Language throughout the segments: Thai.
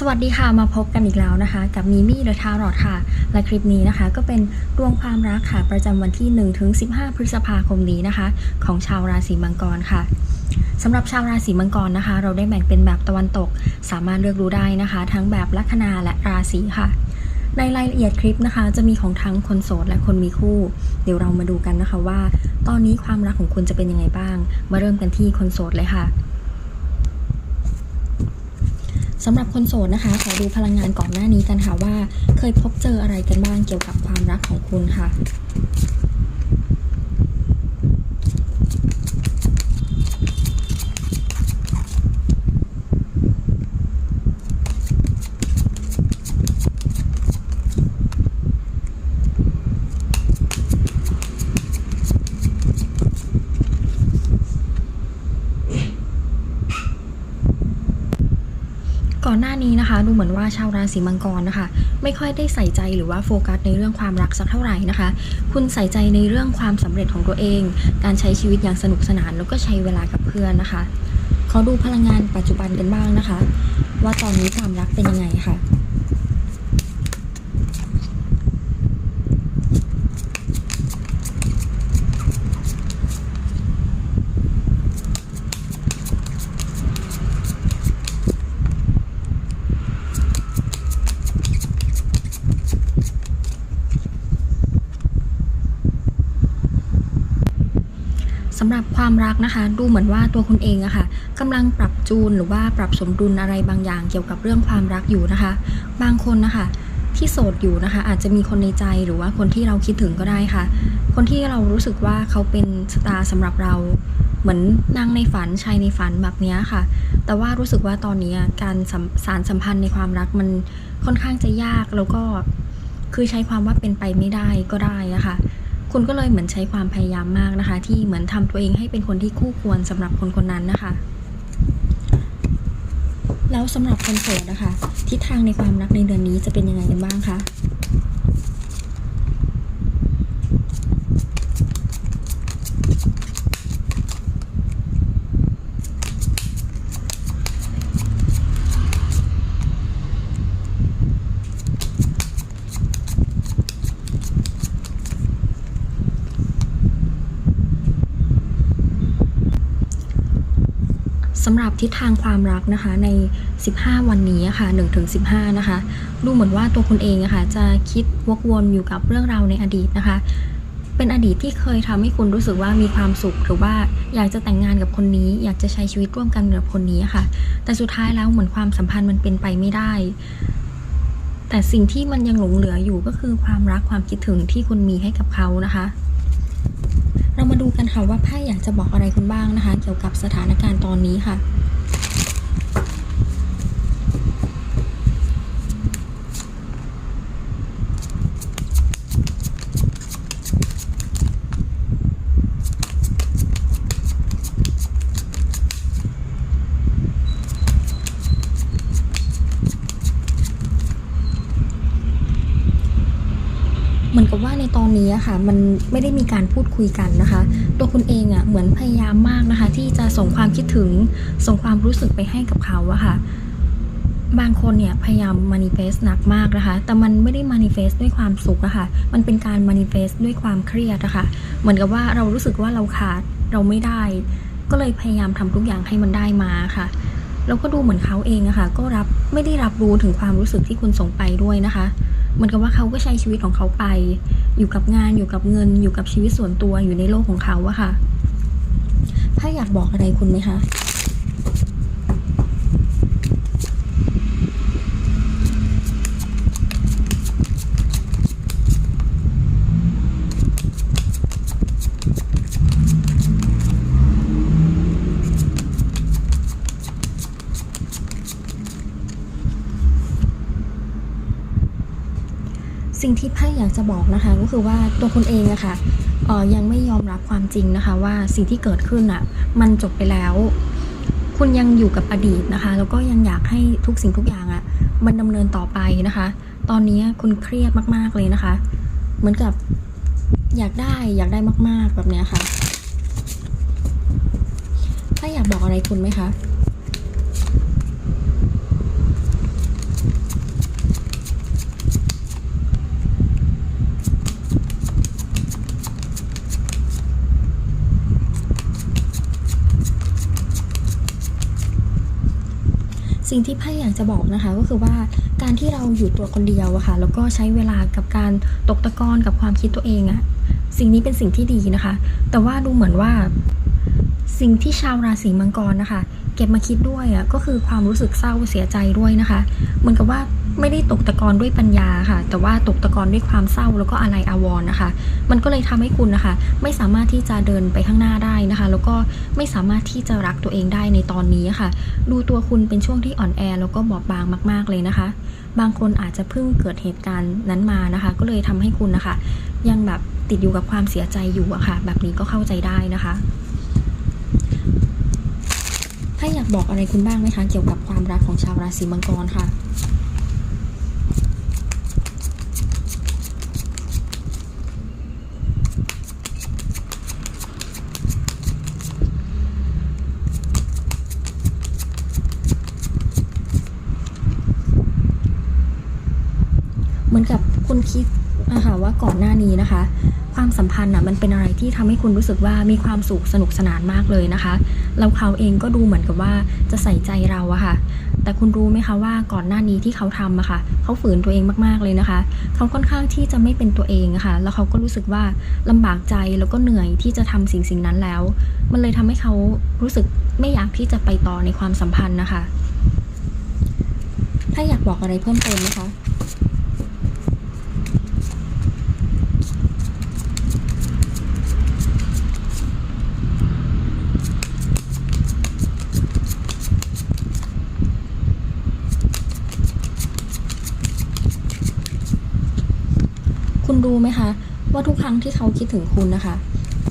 สวัสดีค่ะมาพบกันอีกแล้วนะคะ กับมีมี่เดอะทารอดค่ะ และคลิปนี้นะคะ ก็เป็นดวงความรักค่ะ ประจำวันที่ 1 ถึง 15 พฤษภาคมนี้นะคะ ของชาวราศีมังกรค่ะสำหรับชาวราศีมังกรนะคะ เราได้แบ่งเป็นแบบตะวันตก สามารถเลือกรู้ได้นะคะ ทั้งแบบลัคนาและราศีค่ะ ในรายละเอียดคลิปนะคะ จะมีของทั้งคนโสดและคนมีคู่ เดี๋ยวเรามาดูกันนะคะว่า ตอนนี้ความรักของคุณจะเป็นยังไงบ้าง มาเริ่มกันที่คนโสดเลยค่ะ สำหรับคนโสดนะคะ ขอดูพลังงานก่อนหน้านี้กันค่ะว่า เคยพบเจออะไรกันบ้างเกี่ยวกับความรักของคุณค่ะ ก่อนหน้านี้นะคะ ดู เหมือนว่าชาวราศีมังกรนะคะ ไม่ค่อยได้ใส่ใจหรือว่าโฟกัสในเรื่องความรักสักเท่าไหร่นะคะ คุณใส่ใจในเรื่องความสำเร็จของตัวเอง การใช้ชีวิตอย่างสนุกสนานแล้วก็ใช้เวลากับเพื่อนนะคะขอดูพลังงานปัจจุบันกันบ้างนะคะ ว่าตอนนี้ความรักเป็นยังไงค่ะ ความรักนะคะ ดูเหมือนว่าตัวคุณเองอะค่ะกำลังปรับจูนหรือว่าปรับสมดุลอะไรบางอย่างเกี่ยวกับเรื่องความรักอยู่นะคะ บางคนนะคะที่โสดอยู่นะคะ อาจจะมีคนในใจหรือว่าคนที่เราคิดถึงก็ได้ค่ะ คนที่เรารู้สึกว่าเขาเป็นสตาร์สำหรับเราเหมือนนางในฝันชายในฝันแบบนี้ค่ะ แต่ว่ารู้สึกว่าตอนนี้การสสารสัมพันธ์ในความรักมันค่อนข้างจะยากแล้วก็คือใช้ความว่าเป็นไปไม่ได้ก็ได้อะค่ะ คุณก็เลยเหมือนใช้ความพยายามมากนะคะ ที่เหมือนทำตัวเองให้เป็นคนที่คู่ควรสำหรับคนคนนั้นนะคะ แล้วสำหรับคนโสดนะคะทิศทางในความรักในเดือนนี้จะเป็นยังไงกันบ้างคะ สำหรับทิศทางความรักนะคะใน 15 วันนี้ค่ะ1-15 นะคะ ดูเหมือนว่าตัวคุณเองอะค่ะจะคิดวกวนอยู่กับเรื่องราวในอดีตนะคะ เป็นอดีตที่เคยทำให้คุณรู้สึกว่ามีความสุข หรือว่าอยากจะแต่งงานกับคนนี้ อยากจะใช้ชีวิตร่วมกันกับคนนี้ค่ะ แต่สุดท้ายแล้วเหมือนความสัมพันธ์มันเป็นไปไม่ได้ แต่สิ่งที่มันยังหลงเหลืออยู่ก็คือความรักความคิดถึงที่คุณมีให้กับเขานะคะ เรามาดูกันค่ะว่าไพ่อยากจะบอกอะไรคุณบ้างนะคะ เกี่ยวกับสถานการณ์ตอนนี้ค่ะ เหมือนกับว่าใน ตอนนี้อะค่ะมันไม่ได้มีการพูดคุยกันนะคะ ตัวคุณเองอะเหมือนพยายามมากนะคะ ที่จะส่งความคิดถึงส่งความรู้สึกไปให้กับเขาอะค่ะ บางคนเนี่ยพยายาม manifest หนักมากนะคะ แต่มันไม่ได้ manifest ด้วยความสุขอะค่ะ มันเป็นการ manifest ด้วยความเครียดอะค่ะ เหมือนกับว่าเรารู้สึกว่าเราขาดเราไม่ได้ ก็เลยพยายามทำทุกอย่างให้มันได้มาค่ะแล้วก็ดูเหมือนเขาเองอะค่ะ ก็รับไม่ได้รับรู้ถึงความรู้สึกที่คุณส่งไปด้วยนะคะ เหมือนกับว่าเขาก็ใช้ชีวิตของเขาไป อยู่กับงานอยู่กับเงิน อยู่กับชีวิตส่วนตัวอยู่ในโลกของเขาอะค่ะ ถ้าอยากบอกอะไรคุณไหมคะ สิ่งที่ไพ่อยากจะบอกนะคะ ก็คือว่าตัวคุณเองอะค่ะออยังไม่ยอมรับความจริงนะคะ ว่าสิ่งที่เกิดขึ้นอะมันจบไปแล้ว คุณยังอยู่กับอดีตนะคะ แล้วก็ยังอยากให้ทุกสิ่งทุกอย่างอะมันดำเนินต่อไปนะคะ ตอนนี้คุณเครียดมากๆเลยนะคะ เหมือนกับอยากได้อยากได้มาก ๆ แบบนี้ค่ะ ถ้าอยากบอกอะไรคุณไหมคะ สิ่งที่ไพ่อยากจะบอกนะคะ ก็คือว่าการที่เราอยู่ตัวคนเดียวอะค่ะแล้วก็ใช้เวลากับการตกตะกอนกับความคิดตัวเองอะสิ่งนี้เป็นสิ่งที่ดีนะคะ แต่ว่าดูเหมือนว่า สิ่งที่ชาวราศีมังกรนะคะ เก็บมาคิดด้วยอะก็คือความรู้สึกเศร้าเสียใจด้วยนะคะ เหมือนกับว่า ไม่ได้ตกตะกอนด้วยปัญญาค่ะ แต่ว่าตกตะกอนด้วยความเศร้าแล้วก็อะไรอาวรณ์นะคะ มันก็เลยทำให้คุณนะคะ ไม่สามารถที่จะเดินไปข้างหน้าได้นะคะ แล้วก็ไม่สามารถที่จะรักตัวเองได้ในตอนนี้ค่ะ ดูตัวคุณเป็นช่วงที่อ่อนแอแล้วก็บอบบางมาก ๆเลยนะคะ บางคนอาจจะเพิ่งเกิดเหตุการณ์นั้นมานะคะ ก็เลยทำให้คุณนะคะ ยังแบบติดอยู่กับความเสียใจอยู่อะค่ะ แบบนี้ก็เข้าใจได้นะคะถ้าอยากบอกอะไรคุณบ้างไหมคะ เกี่ยวกับความรักของชาวราศีมังกรค่ะ เหมือนกับ คุณคิดนะคะว่าก่อนหน้านี้นะคะ ความสัมพันธ์น่ะมันเป็นอะไรที่ทำให้คุณรู้สึกว่ามีความสุขสนุกสนานมากเลยนะคะแล้วเขาเองก็ดูเหมือนกับว่าจะใส่ใจเราอะค่ะ แต่คุณรู้ไหมคะว่าก่อนหน้านี้ที่เขาทำอะค่ะ เขาฝืนตัวเองมากๆเลยนะคะ เขาค่อนข้างที่จะไม่เป็นตัวเองอะค่ะ แล้วเขาก็รู้สึกว่าลำบากใจแล้วก็เหนื่อยที่จะทำสิ่งสิ่งนั้นแล้ว มันเลยทำให้เขารู้สึกไม่อยากที่จะไปต่อในความสัมพันธ์นะคะ ถ้าอยากบอกอะไรเพิ่มเติมไหมคะ คุณรู้ไหมคะ ว่า ที่เขาคิดถึงคุณนะคะ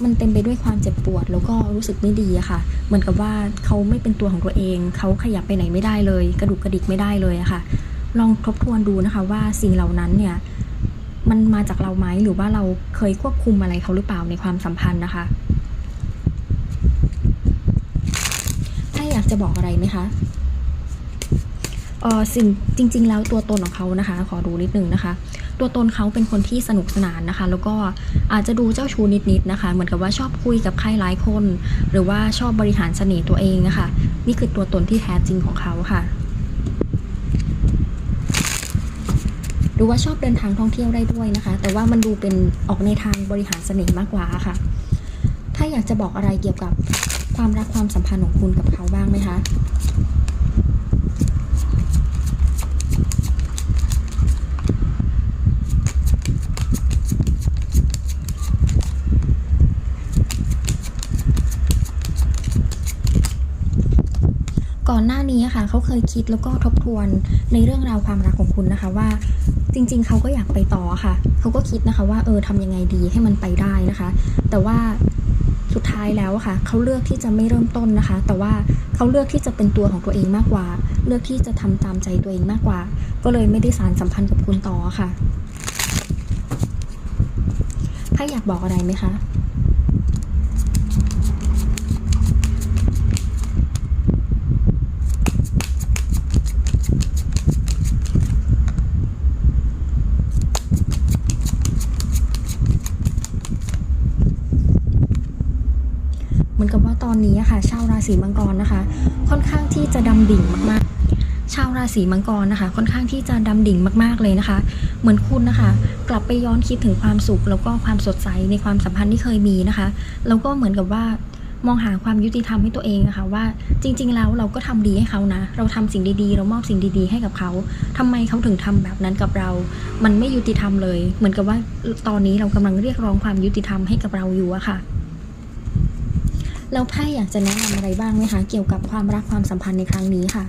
มันเต็มไปด้วยความเจ็บปวด แล้วก็รู้สึกไม่ดีอะค่ะ เหมือนกับว่าเขาไม่เป็นตัวของตัวเอง เขาขยับไปไหนไม่ได้เลย กระดุกกระดิกไม่ได้เลยอะค่ะ ลองทบทวนดูนะคะว่าสิ่งเหล่านั้นเนี่ยมันมาจากเราไหมหรือว่าเราเคยควบคุมอะไรเขาหรือเปล่าในความสัมพันธ์นะคะ ถ้าอยากจะบอกอะไรไหมคะเออสิ่งจริง ๆ แล้วตัวตนของเขานะคะ ขอดูนิดนึงนะคะ ตัวตนเขาเป็นคนที่สนุกสนานนะคะ แล้วก็อาจจะดูเจ้าชู้นิดๆนะคะ เหมือนกับว่าชอบคุยกับใครหลายคน หรือว่าชอบบริหารเสน่ห์ตัวเองนะคะ นี่คือตัวตนที่แท้จริงของเขาค่ะหรือว่าชอบเดินทางท่องเที่ยวได้ด้วยนะคะ แต่ว่ามันดูเป็นออกในทางบริหารเสน่ห์มากกว่าค่ะ ถ้าอยากจะบอกอะไรเกี่ยวกับความรักความสัมพันธ์ของคุณกับเขาบ้างไหมคะ ก่อ นี้ค่ะเขาเคยคิดแล้วก็ทบทวนในเรื่องราวความรักของคุณนะคะว่าจริง ๆ เขาก็อยากไปต่อค่ะ เขาก็คิดนะคะว่าเออทำยังไงดีให้มันไปได้นะคะ แต่ว่าสุดท้ายแล้วค่ะ เขาเลือกที่จะไม่เริ่มต้นนะคะ แต่ว่าเขาเลือกที่จะเป็นตัวของตัวเองมากกว่า เลือกที่จะทำตามใจตัวเองมากกว่า ก็เลยไม่ได้สารสัมพันธ์กับคุณต่อค่ะถ้าอยากบอกอะไรไหมคะ เหมือนกับว่าตอนนี้อะค่ะ ชาวรา ศีมังกรนะคะ ค่อนข้างที่จะดำดิ่งมากๆ ชาวราศีมังกรนะคะ ค่อนข้างที่จะดำดิ่งมากๆเลยนะคะ เหมือนคุณนะคะ กลับไปย้อนคิดถึงความสุข แล้วก็ความสดใสในความสัมพันธ์ที่เคยมีนะคะ แล้วก็เหมือนกับว่ามองหาความยุติธรรมให้ตัวเองอะคะว่าจริง ๆ แล้วเราก็ทำดีให้เขานะ เราทำสิ่งดีๆ เรามอบสิ่งดีๆ ให้กับเขาทำไมเขาถึงทำแบบนั้นกับเรา มันไม่ยุติธรรมเลย เหมือนกับว่าตอนนี้เรากำลังเรียกร้องความยุติธรรมให้กับเราอยู่อะค่ะ แล้วไพ่อยากจะแนะนำอะไรบ้างไหมคะ เกี่ยวกับความรักความสัมพันธ์ในครั้งนี้ค่ะ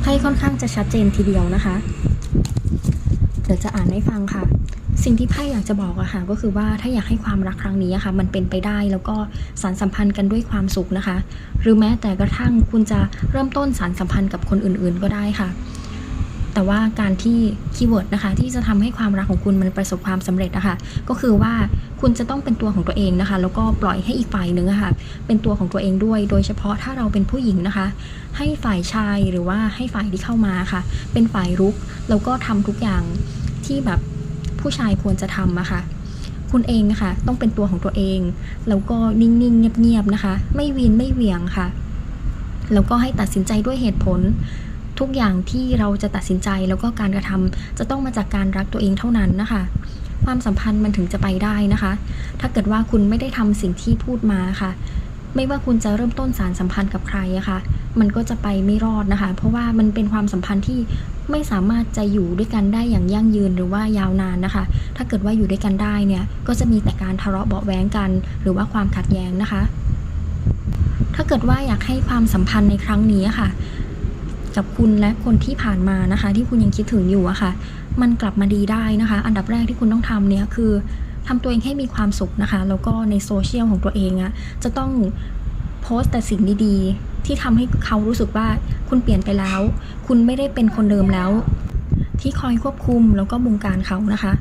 ไพ่ค่อนข้างจะชัดเจนทีเดียวนะคะ เดี๋ยวจะอ่านให้ฟังค่ะ สิ่งที่ไพ่อยากจะบอกอะค่ะก็คือว่าถ้าอยากให้ความรักครั้งนี้อะค่ะมันเป็นไปได้แล้วก็สารสัมพันธ์กันด้วยความสุขนะคะ หรือแม้แต่กระทั่งคุณจะเริ่มต้นสารสัมพันธ์กับคนอื่นๆ ก็ได้ค่ะ แต่ว่าการที่คีย์เวิร์ดนะคะที่จะทำให้ความรักของคุณมันประสบความสำเร็จนะคะก็คือว่าคุณจะต้องเป็นตัวของตัวเองนะคะ แล้วก็ปล่อยให้อีกฝ่ายหนึ่งะค่ะเป็นตัวของตัวเองด้วย โดยเฉพาะถ้าเราเป็นผู้หญิงนะคะ ให้ฝ่ายชายหรือว่าให้ฝ่ายที่เข้ามาค่ะ เป็นฝ่ายรุกแล้วก็ทำทุกอย่างที่แบบ ผู้ชายควรจะทำอะค่ะ คุณเองนะคะต้องเป็นตัวของตัวเอง แล้วก็นิ่งๆ เงียบๆนะคะ ไม่วีนไม่เหวี่ยงค่ะ แล้วก็ให้ตัดสินใจด้วยเหตุผล ทุกอย่างที่เราจะตัดสินใจแล้วก็การกระทำจะต้องมาจากการรักตัวเองเท่านั้นนะคะ ความสัมพันธ์มันถึงจะไปได้นะคะ ถ้าเกิดว่าคุณไม่ได้ทำสิ่งที่พูดมาค่ะ ไม่ว่าคุณจะเริ่มต้นสารสัมพันธ์กับใครอะค่ะ มันก็จะไปไม่รอดนะคะ เพราะว่ามันเป็นความสัมพันธ์ที่ไม่สามารถจะอยู่ด้วยกันได้อย่างยั่งยืนหรือว่ายาวนานนะคะ ถ้าเกิดว่าอยู่ด้วยกันได้เนี่ย ก็จะมีแต่การทะเลาะเบาะแว้งกัน หรือว่าความขัดแย้งนะคะ ถ้าเกิดว่าอยากให้ความสัมพันธ์ในครั้งนี้ค่ะ กับคุณและคนที่ผ่านมานะคะ ที่คุณยังคิดถึงอยู่อะค่ะ มันกลับมาดีได้นะคะ อันดับแรกที่คุณต้องทำเนี่ยคือ ทำตัวเองให้มีความสุขนะคะ แล้วก็ในโซเชียลของตัวเองอะจะต้องโพสต์แต่สิ่งดีๆ ที่ทำให้เขารู้สึกว่าคุณเปลี่ยนไปแล้ว คุณไม่ได้เป็นคนเดิมแล้ว ที่คอยควบคุมแล้วก็บงการเขานะคะ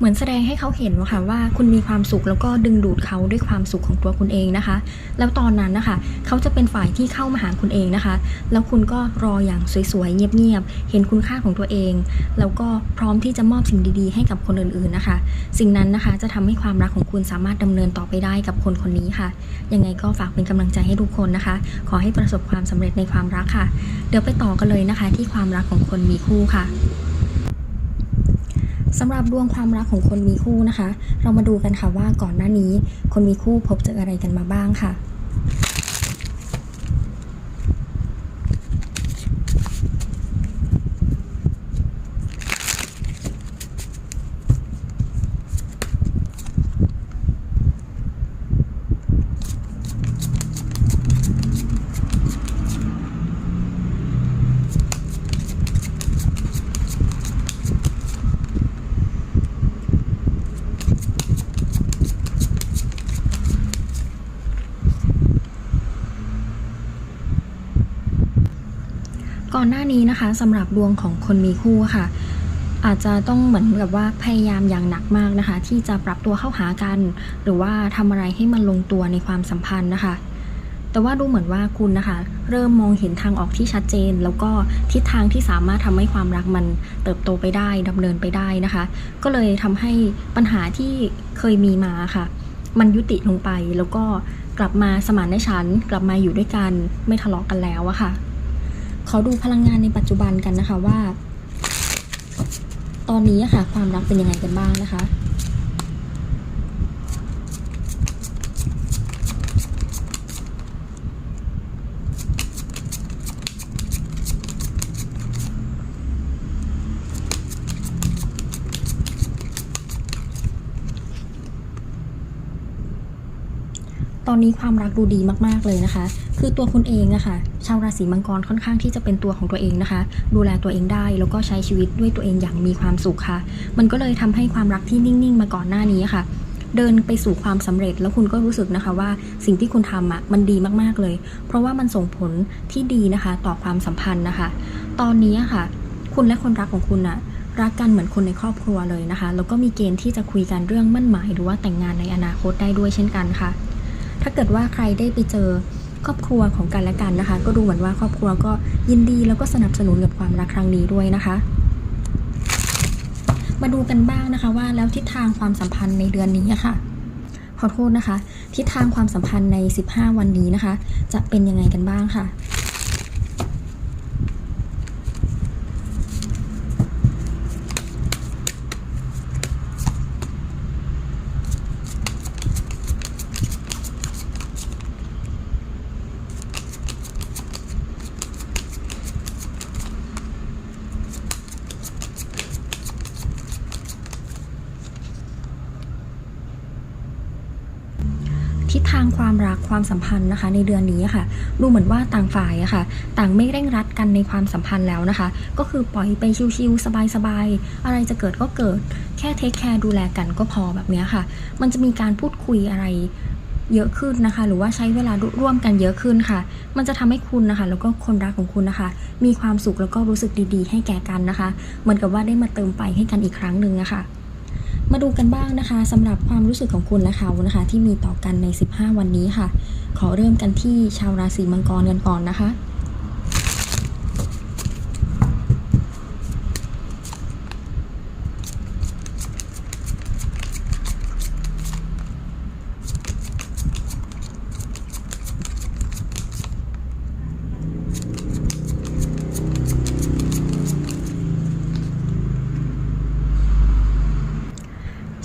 เหมือนแสดงให้เขาเห็นว่าค่ะว่าคุณมีความสุขแล้วก็ดึงดูดเขาด้วยความสุขของตัวคุณเองนะคะ แล้วตอนนั้นนะคะ เขาจะเป็นฝ่ายที่เข้ามาหาคุณเองนะคะ แล้วคุณก็รออย่างสวยๆเงียบๆเห็นคุณค่าของตัวเอง แล้วก็พร้อมที่จะมอบสิ่งดีๆ ให้กับคนอื่นๆนะคะ สิ่งนั้นนะคะจะทำให้ความรักของคุณสามารถดำเนินต่อไปได้กับคนคนนี้ค่ะ ยังไงก็ฝากเป็นกำลังใจให้ทุกคนนะคะ ขอให้ประสบความสำเร็จในความรักค่ะ เดี๋ยวไปต่อกันเลยนะคะ ที่ความรักของคนมีคู่ค่ะ สำหรับดวงความรักของคนมีคู่นะคะ เรามาดูกันค่ะว่าก่อนหน้านี้ คนมีคู่พบเจออะไรกันมาบ้างค่ะ อนหน้านี้นะคะสำหรับดวงของคนมีคู่ค่ะ อาจจะต้องเหมือนกับว่าพยายามอย่างหนักมากนะคะ ที่จะปรับตัวเข้าหากัน หรือว่าทำอะไรให้มันลงตัวในความสัมพันธ์นะคะแต่ว่าดูเหมือนว่าคุณนะคะ เริ่มมองเห็นทางออกที่ชัดเจน แล้วก็ทิศทางที่สามารถทำให้ความรักมันเติบโตไปได้ดำเนินไปได้นะคะ ก็เลยทำให้ปัญหาที่เคยมีมาค่ะ มันยุติลงไปแล้วก็กลับมาสมานในฉันท์กลับมาอยู่ด้วยกันไม่ทะเลาะกันแล้วอะค่ะ ขอดูพลังงานในปัจจุบันกันนะคะว่า ตอนนี้ค่ะความรักเป็นยังไงกันบ้างนะคะตอนนี้ความรักดูดีมาก ๆ เลยนะคะ คือตัวคุณเองอะค่ะาวราศีมังกรค่อนข้างที่จะเป็นตัวของตัวเองนะคะ ดูแลตัวเองได้แล้วก็ใช้ชีวิตด้วยตัวเองอย่างมีความสุขค่ะ มันก็เลยทำให้ความรักที่นิ่งๆ มาก่อนหน้านี้ค่ะ เดินไปสู่ความสำเร็จแล้วคุณก็รู้สึกนะคะว่าสิ่งที่คุณทำอะมันดีมากๆเลย เพราะว่ามันส่งผลที่ดีนะคะต่อความสัมพันธ์นะคะ ตอนนี้ค่ะ คุณและคนรักของคุณอะรักกันเหมือนคนในครอบครัวเลยนะคะ แล้วก็มีเกณฑ์ที่จะคุยกันเรื่องมั่นหมายหรือว่าแต่งงานในอนาคตได้ด้วยเช่นกันค่ะ ถ้าเกิดว่าใครได้ไปเจอ ครอบครัวของกันและกันนะคะ ก็ดูเหมือนว่าครอบครัวก็ยินดีแล้วก็สนับสนุนกับความรักครั้งนี้ด้วยนะคะ มาดูกันบ้างนะคะว่าแล้วทิศทางความสัมพันธ์ในเดือนนี้ะค่ะขอโทษนะคะ ทิศทางความสัมพันธ์ใน 15 วันนี้นะคะ จะเป็นยังไงกันบ้างค่ะ ทิศทางความรักความ สัมพันธ์นะคะ ในเดือนนี้ค่ะ ดูเหมือนว่าต่างฝ่ายอะค่ะ ต่างไม่เร่งรัดกันในความสัมพันธ์แล้วนะคะ ก็คือปล่อยไปชิวๆสบายๆอะไรจะเกิดก็เกิด แค่เทคแคร์ดูแลกันก็พอแบบนี้ค่ะ มันจะมีการพูดคุยอะไรเยอะขึ้นนะคะ หรือว่าใช้เวลาร่วมกันเยอะขึ้นค่ะ มันจะทำให้คุณนะคะ แล้วก็คนรักของคุณนะคะ มีความสุขแล้วก็รู้สึกดีๆ ให้แก่กันนะคะ เหมือนกับว่าได้มาเติมไฟให้กันอีกครั้งหนึ่งนะคะ มาดูกันบ้างนะคะสำหรับความรู้สึกของคุณและเขานะคะ ที่มีต่อกันใน 15 วันนี้ค่ะ ขอเริ่มกันที่ชาวราศีมังกรกันก่อนนะคะ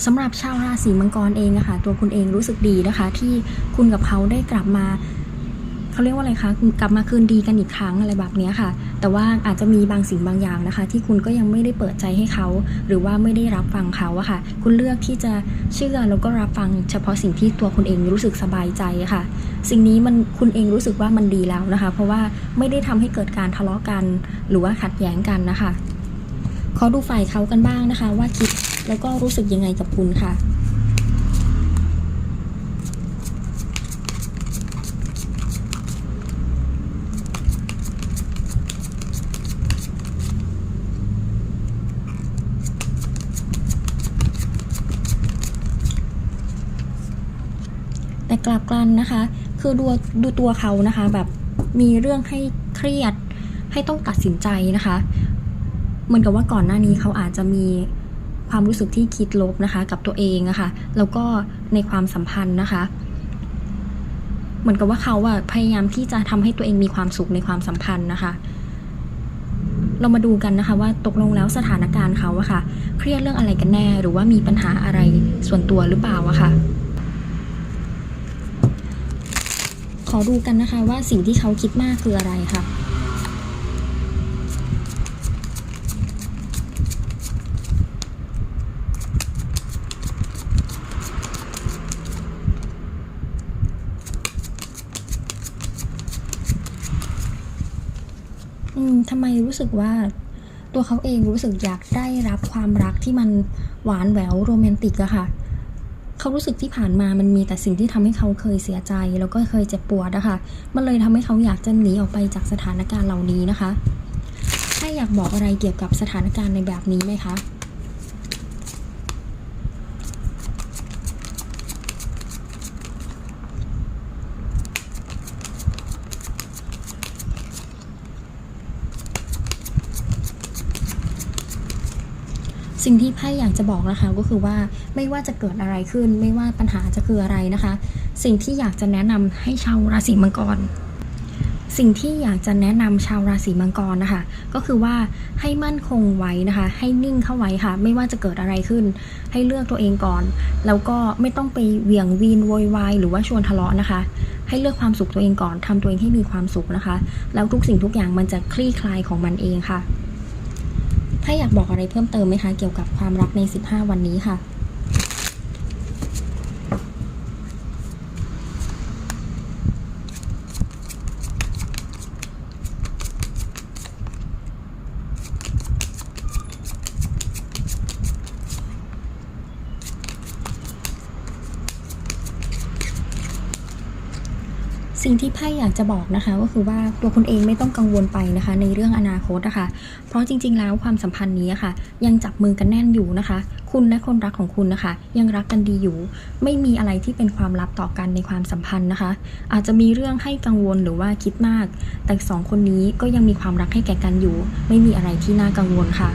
สำหรับชาวราศีมังกรเองอะค่ะตัวคุณเองรู้สึกดีนะคะ ที่คุณกับเขาได้กลับมาเขาเรียกว่าอะไรคะกลับมาคืนดีกันอีกครั้งอะไรแบบนี้ค่ะ แต่ว่าอาจจะมีบางสิ่งบางอย่างนะคะ ที่คุณก็ยังไม่ได้เปิดใจให้เขา หรือว่าไม่ได้รับฟังเขาอะค่ะ คุณเลือกที่จะเชื่อแล้วก็รับฟังเฉพาะสิ่งที่ตัวคุณเองรู้สึกสบายใจะค่ะ สิ่งนี้มันคุณเองรู้สึกว่ามันดีแล้วนะคะ เพราะว่าไม่ได้ทำให้เกิดการทะเลาะกัน หรือว่าขัดแย้งกันนะคะขอดูฝ่ายเขากันบ้างนะคะ ว่าคิด แล้วก็รู้สึกยังไงกับคุณค่ะ แต่กลับกันนะคะ คือดูดูตัวเขานะคะแบบมีเรื่องให้เครียดให้ต้องตัดสินใจนะคะ เหมือนกับว่าก่อนหน้านี้เขาอาจจะมี ความรู้สึกที่คิดลบนะคะ กับตัวเองอะคะ่ะแล้วก็ในความสัมพันธ์นะคะเหมือนกับว่าเขาอะพยายามที่จะทำให้ตัวเองมีความสุขในความสัมพันธ์นะคะ เรามาดูกันนะคะว่าตกลงแล้วสถานการณ์เขาอะค่ะ เครียดเรื่องอะไรกันแน่ หรือว่ามีปัญหาอะไรส่วนตัวหรือเปล่าอะค่ะขอดูกันนะคะว่าสิ่งที่เขาคิดมากคืออะไรค่ะ อืม ทำไมรู้สึกว่าตัวเขาเองรู้สึกอยากได้รับความรักที่มันหวานแหววโรแมนติกอะค่ะ เขารู้สึกที่ผ่านมามันมีแต่สิ่งที่ทำให้เขาเคยเสียใจ แล้วก็เคยเจ็บปวดนะคะ มันเลยทำให้เขาอยากจะหนีออกไปจากสถานการณ์เหล่านี้นะคะ ถ้าอยากบอกอะไรเกี่ยวกับสถานการณ์ในแบบนี้ไหมคะ สิ่งที่ไพ่อยากจะบอกนะคะก็คือว่าไม่ว่าจะเกิดอะไรขึ้น ไม่ว่าปัญหาจะคืออะไรนะคะ สิ่งที่อยากจะแนะนำให้ชาวราศีมังกร สิ่งที่อยากจะแนะนำชาวราศีมังกรนะคะ ก็คือว่าให้มั่นคงไว้นะคะ ให้นิ่งเข้าไว้ค่ะ ไม่ว่าจะเกิดอะไรขึ้น ให้เลือกตัวเองก่อน แล้วก็ไม่ต้องไปเหวี่ยงวีนโวยวายหรือว่าชวนทะเลาะนะคะให้เลือกความสุขตัวเองก่อนทำตัวเองให้มีความสุขนะคะ แล้วทุกสิ่งทุกอย่างมันจะคลี่คลายของมันเองค่ะ ถ้าอยากบอกอะไรเพิ่มเติมไหมคะ เกี่ยวกับความรักใน 15 วันนี้ค่ะสิ่งที่ไพ่อยากจะบอกนะคะก็คือว่าตัวคุณเองไม่ต้องกังวลไปนะคะ ในเรื่องอนาคตนะคะ ราะจริง ๆ แล้วความสัมพันธ์นี้ค่ะ ยังจับมือกันแน่นอยู่นะคะ คุณและคนรักของคุณนะคะ ยังรักกันดีอยู่ ไม่มีอะไรที่เป็นความลับต่อกันในความสัมพันธ์นะคะ อาจจะมีเรื่องให้กังวลหรือว่าคิดมาก แต่สองคนนี้ก็ยังมีความรักให้แก่กันอยู่ ไม่มีอะไรที่น่ากังวลค่ะ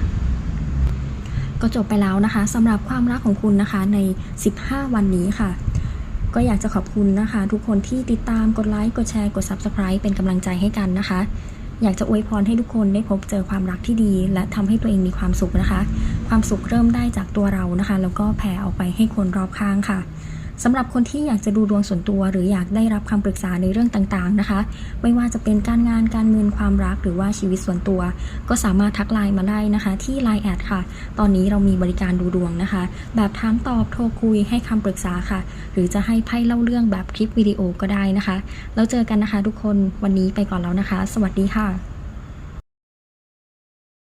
ก็จบไปแล้วนะคะสำหรับความรักของคุณนะคะใน 15 วันนี้ค่ะ ก็อยากจะขอบคุณนะคะ ทุกคนที่ติดตามกดไลค์กดแชร์กด Subscribe เป็นกำลังใจให้กันนะคะ อยากจะอวยพรให้ทุกคนได้พบเจอความรักที่ดี และทำให้ตัวเองมีความสุขนะคะ ความสุขเริ่มได้จากตัวเรานะคะ แล้วก็แผ่ออกไปให้คนรอบข้างค่ะ สำหรับคนที่อยากจะดูดวงส่วนตัว หรืออยากได้รับคำปรึกษาในเรื่องต่างๆนะคะ ไม่ว่าจะเป็นการงานการเงินความรักหรือว่าชีวิตส่วนตัว ก็สามารถทักไลน์มาได้นะคะ ที่ Line แอดค่ะ ตอนนี้เรามีบริการดูดวงนะคะ แบบถามตอบโทรคุยให้คำปรึกษาค่ะ หรือจะให้ไพ่เล่าเรื่องแบบคลิปวิดีโอก็ได้นะคะ แล้วเจอกันนะคะทุกคนวันนี้ไปก่อนแล้วนะคะ สวัสดีค่ะ